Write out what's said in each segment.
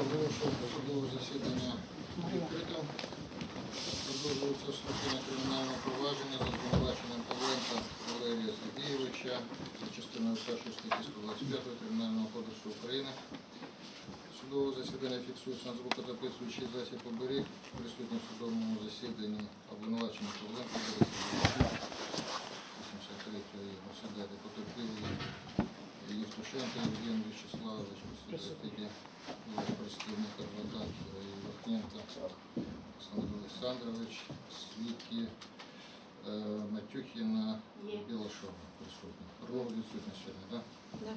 Оголошую судове засідання відкритим. Продовжується слухання кримінального провадження за звинуваченням Павленка Валерія Сергійовича за частиною 1 статті 125 Кримінального кодексу України. Судове засідання фіксується на звукозаписуючий засіб оберіг. Присутні судовому засіданні обвинувачення 83-ї засідання потерпілий Євтушенко Євген Вячеславович, присутні представник адвокат Вахненко Олександр Олександрович, свідки е, Матюхіна Білошова присутні. Орлов відсутні сьогодні, так? Да.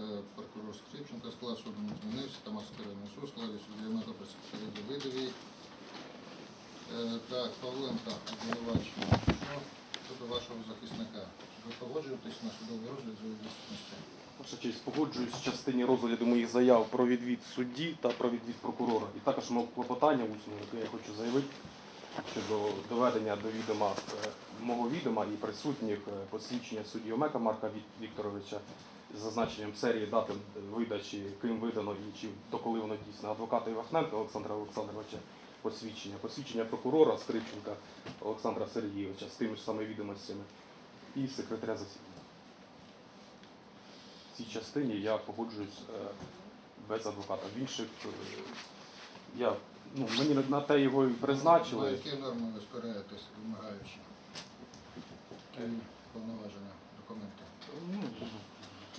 Е, Прокурор Скрипченко, склад суду не змінився, Тамарський районний суд, складі суддя та секретарі Давидовій. Е, Так, Павленко, обвинувачення. Що щодо вашого захисника? Ви погоджуєтесь на судовий розгляд за відсутності? Ваша честь, погоджуюсь в частині розгляду моїх заяв про відвід судді та про відвід прокурора. І також мав клопотання усне, яке я хочу заявити щодо доведення до відома е, мого відома і присутніх е, посвідчення судді Омека Марка Вікторовича з зазначенням серії дати видачі, ким видано і чи то коли воно дійсно адвоката Івахненка Олександра Олександровича посвідчення, посвідчення прокурора Скрипченка Олександра Сергійовича з тими ж самими відомостями і секретаря засідання. В цій частині я погоджуюсь е, без адвоката. В інших е, я, ну, мені на- те його і На призначили. які норми ви спираєтесь, вимагаючи? Повноваження, документи? Ну,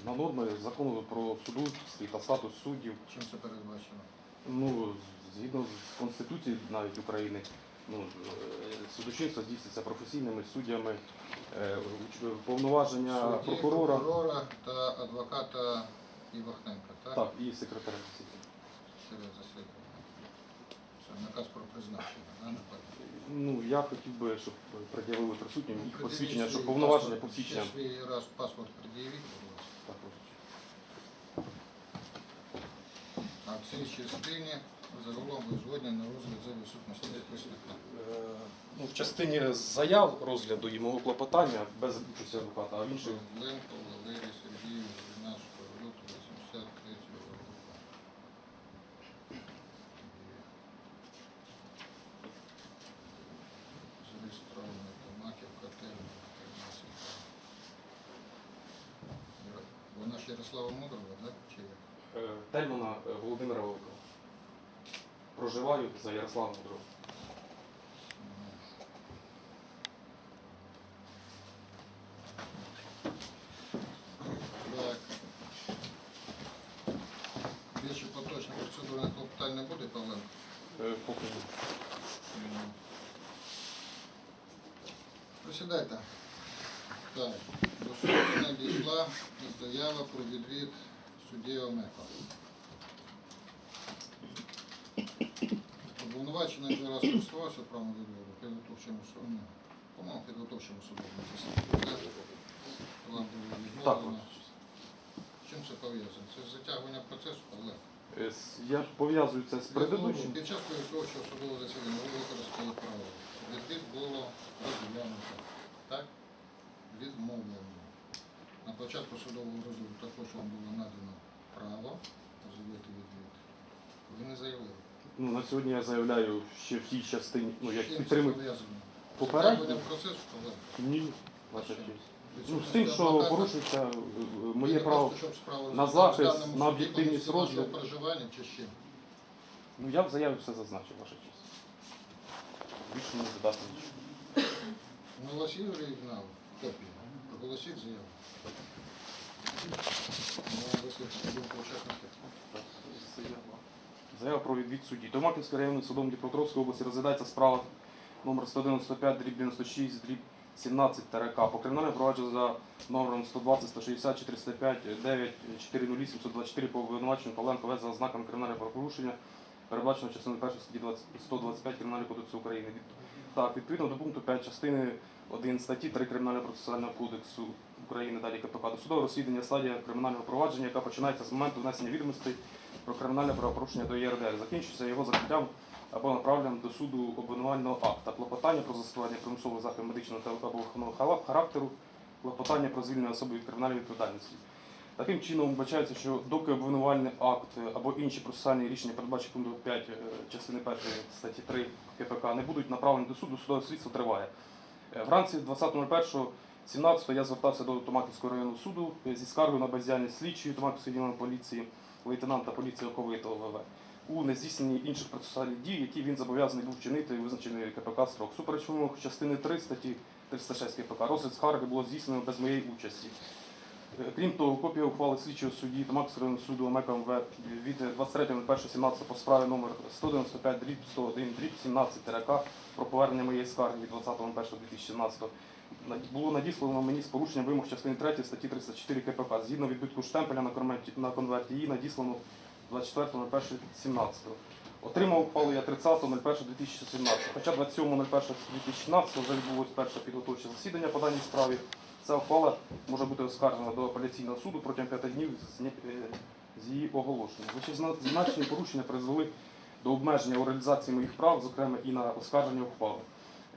на норми закону про судоустрій та статус суддів. Чим це передбачено? Ну, згідно з Конституцією навіть України, ну, е, судочинство здійснюється професійними суддями, е, повноваження Судді, прокурора прокурора та адвоката Івахненка, так? так, і секретаря засідання. Серед засідання. Це наказ про призначення, да, напевно? Ну, я хотів би, щоб пред'явили присутнім їх посвідчення, щоб повноваження посвідчення. Ще свій раз паспорт пред'явіть, будь ласка. Також. А в цій частині загалом ви згодні на розгляд за відсутності захисника. Е, Ну, в частині заяв розгляду і мого клопотання без участі адвоката, а в інших Ленко Валерій Сергійович, 12 лютого 83 року. Зареєстрований по Маківка термін. Вона ж Ярослава Мудрого, так? Чи як? е, Тельмана е, Володимира Великого. Проживаю за Ярославом Мудрого. Так. Більше поточних процедурних клопотань не буде, Павленко? Е, Поки Присідайте. Так, до суду надійшла заява про відвід судді Омека. Обвинувачений вже раз користувався правом відводу в підготовчому суду. По-моєму, в підготовчому було так. чим це пов'язано? Це затягування процесу, Павле? Е, Я пов'язую це з предыдущим. Під час підготовчого судового засідання ви використали право. Відвід було розглянуто. Так? Відмовлено. На початку судового розгляду також вам було надано право заявити відвід. Ви не заявили. Ну, на сьогодні я заявляю ще в тій частині, ну як підтримую попередньо. Ні, ваша честь. Ну, з тим, що порушується е, е, моє право. на захист, на об'єктивність розгляду. Ну я в заяві все зазначив, ваша честь. Більше не додати нічого. Ну, у вас є оригінал, копія. Проголосіть заяву. Ну, вислухайте думку учасників. Заява про відвід судді. Томаківський районний судом Дніпропетровської області розглядається справа номер 195, дріб 96, дріб 17 ТРК. По кримінальному провадженню за номером 120, 160, 405, 9, 408, 724 по обвинуваченню Павленко В. за ознаками кримінального правопорушення, передбачено частиною 1 статті 20 125 Кримінального кодексу України. Так, відповідно до пункту 5 частини 1 статті 3 Кримінального процесуального кодексу України, далі КПК. Досудове розслідування стадія кримінального провадження, яка починається з моменту внесення відомостей про кримінальне правопорушення до ЄРДР. Закінчується його закриттям або направленням до суду обвинувального акта, клопотання про застосування примусових заходів медичного та або виховного характеру, клопотання про звільнення особи від кримінальної відповідальності. Таким чином вбачається, що доки обвинувальний акт або інші процесуальні рішення, передбачені пунктом 5 е, частини 1 статті 3 КПК, не будуть направлені до суду, судове слідство триває. Е, Вранці 20.01.17 я звертався до Томаківського районного суду е, зі скаргою на бездіяльність слідчої Томаківської відділення поліції, лейтенанта поліції Оковитого ВВ у нездійсненні інших процесуальних дій, які він зобов'язаний був вчинити визначений КПК строк. Супереч вимог частини 3 статті 306 КПК розгляд скарги було здійснено без моєї участі. Е, Крім того, копія ухвали слідчого судді районного суду ОМЕК МВ від 23.01.17 по справі номер 195 дріб 101 дріб 17 ТРК про повернення моєї скарги від 20.01.2017 над- було надіслано мені з порушенням вимог частини 3 статті 304 КПК. Згідно відбитку штемпеля на конверті, на конверті її надіслано 24.01.17. Отримав ухвалу я 30.01.2017. Хоча 27.01.2016 вже відбулось перше підготовче засідання по даній справі. Ця ухвала може бути оскаржена до апеляційного суду протягом 5 днів е, з її оголошення. Вищезазначені порушення призвели до обмеження у реалізації моїх прав, зокрема і на оскарження ухвали.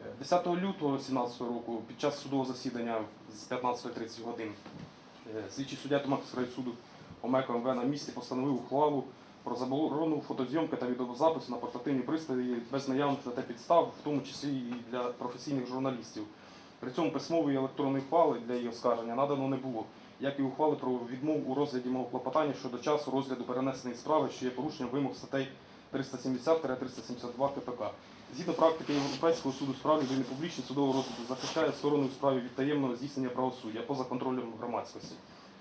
Е, 10 лютого 2017 року під час судового засідання з 15.30 годин е, слідчий суддя Томаківського райсуду ОМЕК МВ на місці постановив ухвалу про заборону фотозйомки та відеозапису на портативні пристрої без наявних на те підстав, в тому числі і для професійних журналістів. При цьому письмової електронної ухвали для її оскарження надано не було, як і ухвали про відмову у розгляді мого клопотання щодо часу розгляду перенесеної справи, що є порушенням вимог статей 370-372 КПК. Згідно практики Європейського суду з прав людини публічний судовий захищає сторону у справі від таємного здійснення правосуддя поза контролем громадськості.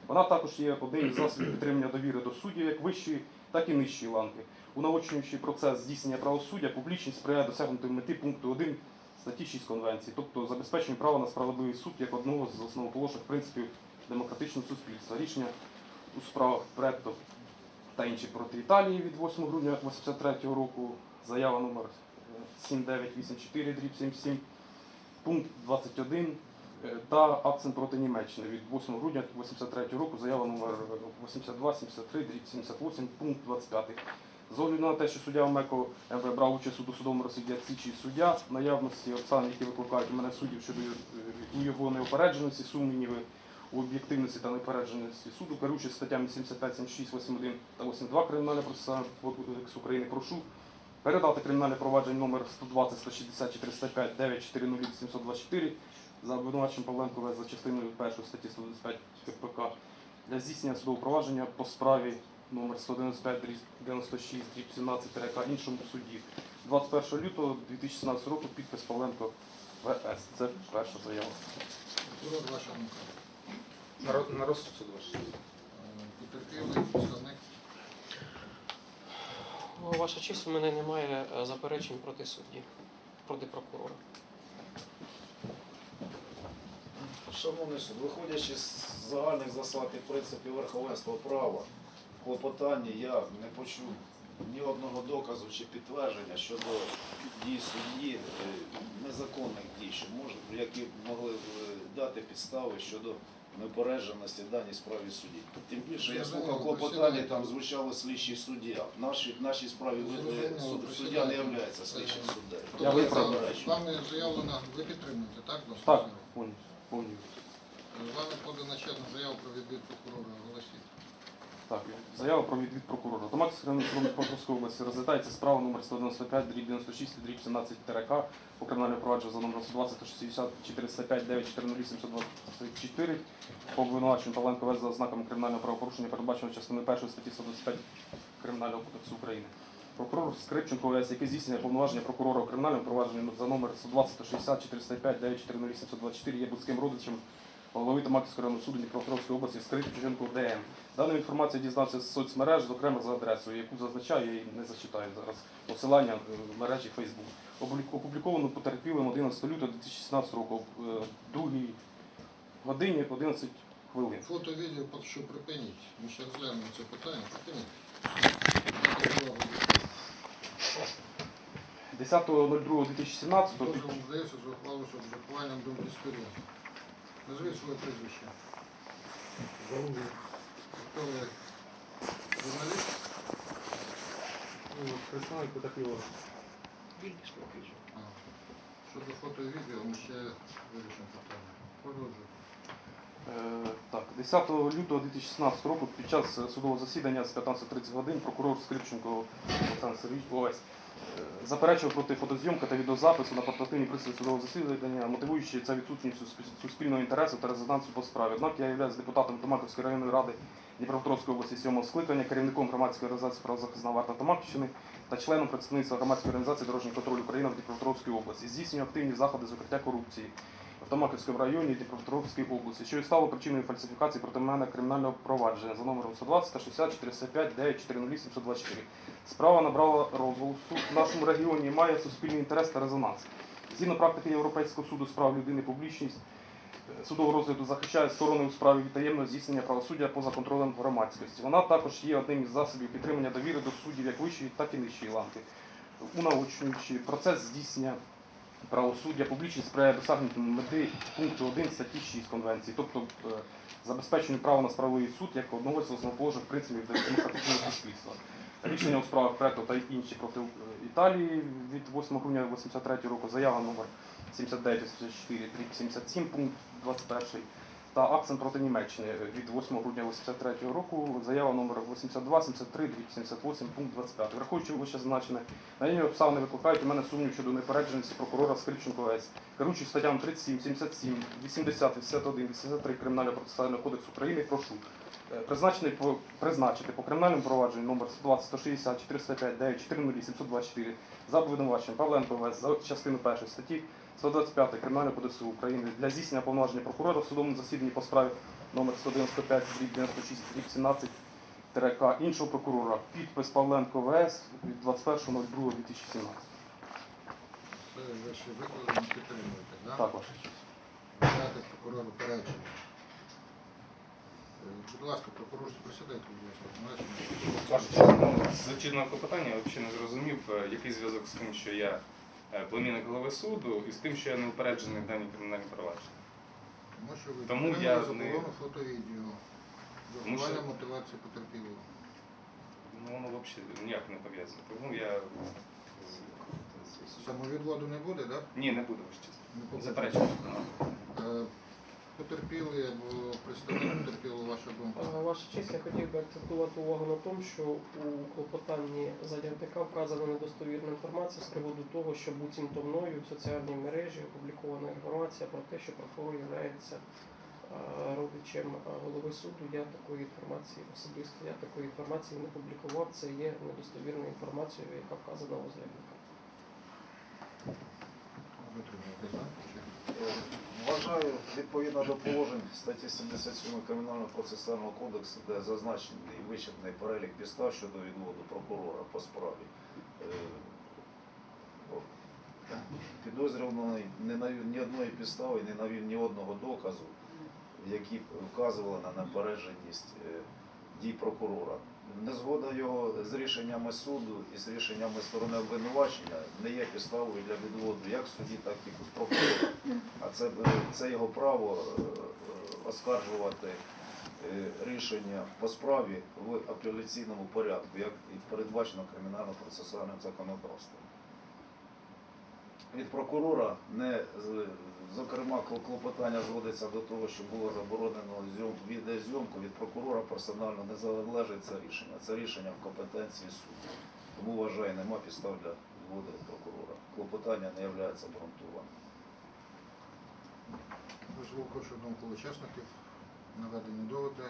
Вона також є одним із засобів підтримання довіри до суддів як вищої, так і нижчої ланки. Унаочнюючи процес здійснення правосуддя, публічність сприяє досягнути мети пункту 1 статті 6 Конвенції, тобто забезпечення права на справедливий суд як одного з основоположних принципів демократичного суспільства. Рішення у справах Претто та інші проти Італії від 8 грудня 1983 року, заява номер 7984 дріб 77, пункт 21 е, та акцент проти Німеччини від 8 грудня 1983 року, заява номер 8273 дріб 78, пункт 25. З огляду на те, що суддя Омеко МВ брав участь у досудовому розсліді як слідчий суддя, наявності обставин, які викликають у мене суддів щодо е, його неопередженості, сумніви у об'єктивності та непередженості суду, керуючись статтями 75, 76, 81 та 82 Кримінального процесуального України, прошу передати кримінальне провадження номер 120 160 405 940 724 за обвинуваченням Павленко за частиною 1 статті 125 КПК для здійснення судового провадження по справі номер 195 96 17 ТРК іншому судді 21 лютого 2017 року підпис Павленко ВС. Це перша заява. Думка. На, розсуд ваш. Е, Потерпілий. Ну, Ваша честь, у мене немає е, заперечень проти судді, проти прокурора. Шановний суд, виходячи з загальних засад і принципів верховенства права, в клопотанні я не почув ні одного доказу чи підтвердження щодо дій судді, е, незаконних дій, що може, які могли б е, дати підстави щодо неупередженості в даній справі судді. Тим більше я слухав клопотання, там звучало слідчий суддя. В нашій, в нашій справі ви- суд, суддя не є слідчим суддею. Я Тобто, виправдаю. з вами заявлено, ви підтримуєте, так? досить Так, повністю. повністю. Вами подана ще одна заява про відбір прокурора. Оголосіть. Так, заява про відвід прокурора. Районний суд Дніпропетровської області розглядається справа номер 195, дріб 96, дріб 17 ТРК по кримінальному провадженню за номером 120 160 405 9 408 724 по обвинуваченню Павленко Вез за ознаками кримінального правопорушення, передбаченого частиною 1 статті 125 Кримінального кодексу України. Прокурор Скрипченко ОС, який здійснює повноваження прокурора у кримінальному провадженні за номер 120 160 405 9 408 724 є близьким родичем голови Томаківського районного суду Дніпропетровської області Скрипченко ДМ. Дану інформацію дізнався з соцмереж, зокрема за адресою, яку зазначаю, я її не зачитаю зараз. Посилання е, в мережі Facebook. Опубліковано потерпілим 11 лютого 2016 року, е, 2 годині 11 хвилин. Фото, відео що припиніть. Ми ще розглянемо це питання. Припиніть. 10.02.2017 під Дозволом здається з ухвалою з обрахуванням думки сторін. Назвіть своє прізвище. Залужний. Хто ви? Журналіст? Ну, Представник потерпілого. Поки що. Щодо фото і відео, ми ще вирішимо питання. Погоджую. Е, Так, 10 лютого 2016 року під час судового засідання з 15.30 годин прокурор Скрипченко Олександр Сергійович Олесь заперечував проти фотозйомки та відеозапису на портативній пристрої судового засідання, мотивуючи це відсутністю суспільного інтересу та резонансу по справі. Однак я являюсь депутатом Томаківської районної ради Дніпропетровської області 7 скликання, керівником громадської організації правозахисна варта Томаківщини та членом представництва громадської організації Дорожній контроль України в Дніпропетровській області. Здійснює активні заходи з укриття корупції в Томаківському районі Дніпропетровської області, що і стало причиною фальсифікації проти мене кримінального провадження за номером 120 та 60 405 9 408 724. Справа набрала розголосу в нашому регіоні має суспільний інтерес та резонанс. Згідно практики Європейського суду з прав людини публічність е, судового розгляду захищає сторони у справі від таємного здійснення правосуддя поза контролем громадськості. Вона також є одним із засобів підтримання довіри до суддів як вищої, так і нижчої ланки, унаочнюючи процес здійснення правосуддя публічність сприяє досягненню мети пункту 1 статті 6 Конвенції, тобто забезпечення забезпеченню права на справовий суд як одного з основоположних принципів демократичного суспільства. Рішення у справах Прето та інші проти е, Італії від 8 грудня 1983 року, заява номер 79 84 77, пункт 21 та акцент проти Німеччини від 8 грудня 1983 року, заява номер 82 73 78, пункт 25. Враховуючи вище зазначене, наявні обставини викликають у мене сумнів щодо непередженості прокурора Скрипченко С. Керуючись статтями 37, 77, 80, 81, 83 Кримінального процесуального кодексу України, прошу е, призначений по призначити по кримінальному провадженню номер 120 160 405 9 400 724 за обвинуваченням Павленко В. за частину 1 статті 125 Кримінального кодексу України для здійснення повноваження прокурора в судовому засіданні по справі номер 195 96 17 К іншого прокурора. Підпис Павленко ВС від 21.02.2017. Це ваші виклади підтримуєте, да? Так, ваша честь. Прокурору. Е, Будь ласка, прокурор, присідайте, будь ласка. Ваша честь, ну, з зачинного клопотання я взагалі не зрозумів, е, який зв'язок з тим, що я племінник голови суду, і з тим, що я не упереджений в даній кримінальній провадженні. Тому що ви Тому я заборону не- фото-відео. Тому що- Заховання мотивації потерпілого. Ну, воно взагалі ніяк не пов'язано. Тому я з- з- Самовідводу не буде, так? Ні, не буду ваша чесно. Не буде. Заперечую. Е, Потерпілий або представник потерпілого, ваша думка. Ваша честь, я хотів би акцентувати увагу на тому, що у клопотанні заявника вказана недостовірна інформація з приводу того, що буцімто мною в соціальній мережі опублікована інформація про те, що прокурор є родичем голови суду. Я такої інформації особисто я такої інформації не публікував. Це є недостовірною інформацією, яка вказана у заявника. Витримуєте, так? Вважаю, відповідно до положень статті 77 Кримінального процесуального кодексу, де зазначений вичерпний перелік підстав щодо відводу прокурора по справі. е, Підозрюваний не навів ні одної підстави, не навів ні одного доказу, які б вказували на непередженість е, дій прокурора. Незгода його з рішеннями суду і з рішеннями сторони обвинувачення не є підставою для відводу як судді, так і прокурора. А це, це його право е, оскаржувати е, рішення по справі в апеляційному порядку, як і передбачено кримінально-процесуальним законодавством. Від прокурора не зокрема клопотання зводиться до того, що було заборонено зйом- відеозйомку. Від прокурора персонально не залежить це рішення. Це рішення в компетенції суду. Тому вважаю, нема підстав для відводу прокурора. Клопотання не є обґрунтованим. Важливо прошу думку учасників. Наведені доводи.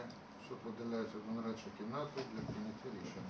Суд виділяється в нарадчу кімнату для прийняття рішення.